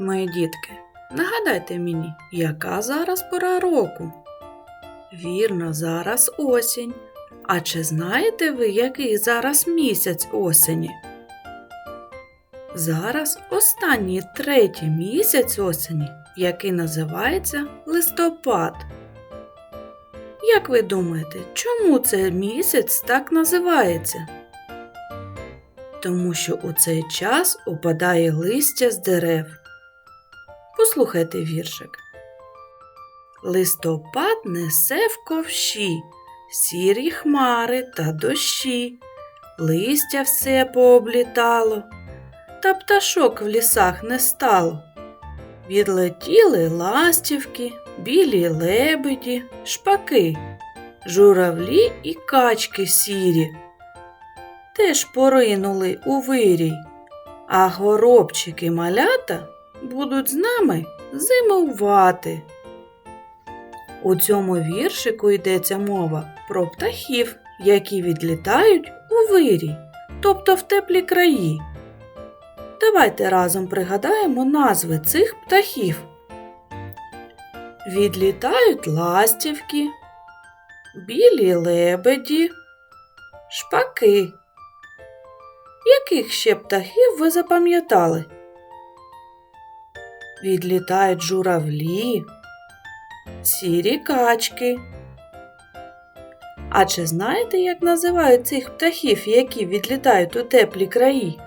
мої дітки, нагадайте мені, яка зараз пора року? Вірно, зараз осінь. А чи знаєте ви, який зараз місяць осені? Зараз останній третій місяць осені, який називається листопад. Як ви думаєте, чому цей місяць так називається? Тому що у цей час опадає листя з дерев. Послухайте віршик. Листопад несе в ковші сірі хмари та дощі, листя все пооблітало, та пташок в лісах не стало. Відлетіли ластівки, білі лебеді, шпаки, журавлі і качки сірі. Теж поринули у вирій, а горобчики малята будуть з нами зимувати. У цьому віршику йдеться мова про птахів, які відлітають у вирій, тобто в теплі краї. Давайте разом пригадаємо назви цих птахів. Відлітають ластівки, білі лебеді, шпаки. Яких ще птахів ви запам'ятали? Відлітають журавлі, сірі качки. А чи знаєте, як називають цих птахів, які відлітають у теплі краї?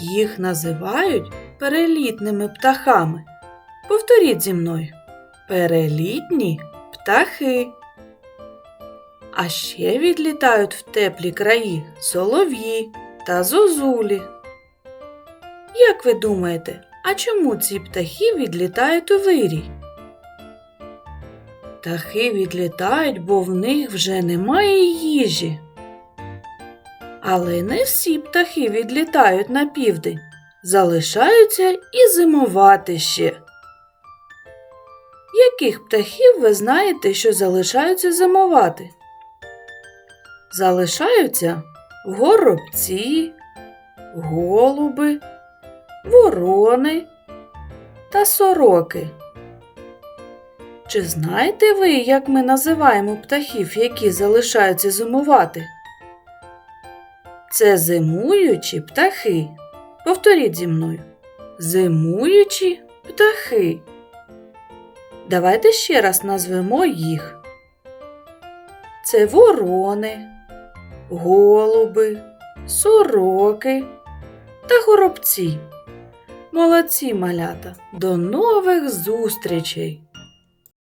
Їх називають перелітними птахами. Повторіть зі мною. Перелітні птахи. А ще відлітають в теплі краї солов'ї та зозулі. Як ви думаєте, а чому ці птахи відлітають у вирій? Птахи відлітають, бо в них вже немає їжі. Але не всі птахи відлітають на південь, залишаються і зимувати ще. Яких птахів ви знаєте, що залишаються зимувати? Залишаються горобці, голуби, ворони та сороки. Чи знаєте ви, як ми називаємо птахів, які залишаються зимувати? Це зимуючі птахи. Повторіть зі мною. Зимуючі птахи. Давайте ще раз назвемо їх. Це ворони, голуби, сороки та горобці. Молодці малята! До нових зустрічей!